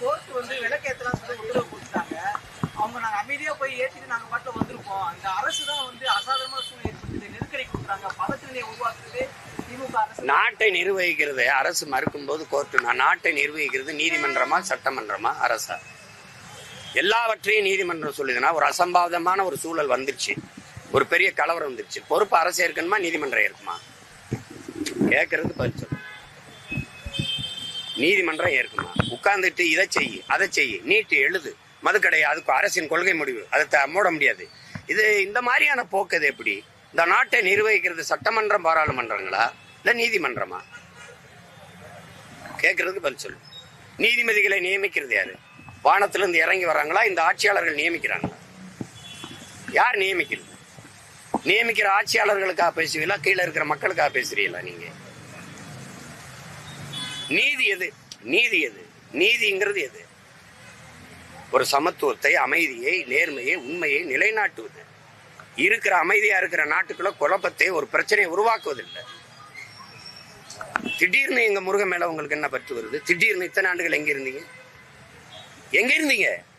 Court வந்து விளக்கேற்றலாம் சொல்லி உத்தரவு கொடுத்துட்டாங்க. அவங்க நாங்கள் அமைதியாக போய் ஏற்றிட்டு நாங்கள் பாட்டில் வந்திருக்கோம். இந்த அரசு தான் வந்து அசாதாரணமான சூழ்நிலை ஏற்படுத்துது. நெருக்கடி கொடுக்குறாங்க. பதத்தினை உருவாக்குறது நாட்டை நிர்வகிக்கிறது அரசு மறுக்கும்போது கோர்ட்டு நான் நாட்டை நிர்வகிக்கிறது நீதிமன்றமா சட்டமன்றமா? அரசா? எல்லாவற்றையும் நீதிமன்றம் சொல்லுதுன்னா ஒரு அசம்பாவிதமான ஒரு சூழல் வந்துருச்சு. ஒரு பெரிய கலவரம் வந்துருச்சு. பொறுப்பு அரசு இருக்கணுமா நீதிமன்றம் இருக்குமா கேட்கறது பதில் சொல்லு நீதிமன்றம் ஏற்குமா? உட்கார்ந்துட்டு இதை செய் அதை செய் நீட்டு எழுது. மதுக்கடை அதுக்கு அரசின் கொள்கை முடிவு. அதை மூட முடியாது. இது இந்த மாதிரியான போக்கு இது எப்படி? இந்த நாட்டை நிர்வகிக்கிறது சட்டமன்றம் பாராளுமன்றங்களா? இல்லை நீதிமன்றமா? கேட்கறதுக்கு பதில் சொல்லு. நீதிபதிகளை நியமிக்கிறது யாரு? வானத்திலிருந்து இறங்கி வராங்களா இந்த ஆட்சியாளர்கள் நியமிக்கிறாங்களா? யார் நியமிக்கிறது? நியமிக்கிற ஆட்சியாளர்களுக்காக பேசுவீங்களா? கீழே இருக்கிற மக்களுக்காக பேசுறீங்களா நீங்க? நீதி எது? நீதி எது? நீதிங்கிறது எது? ஒரு சமத்துவத்தை அமைதியை நேர்மையை உண்மையை நிலைநாட்டுவது. இருக்கிற அமைதியா இருக்கிற நாட்டுக்குள்ள குழப்பத்தை ஒரு பிரச்சனையை உருவாக்குவதில்லை. திடீர்னு எங்க முருகன் மேல உங்களுக்கு என்ன பற்று வருது? திடீர்னு இத்தனை ஆண்டுகள் எங்க இருந்தீங்க? எங்க இருந்தீங்க?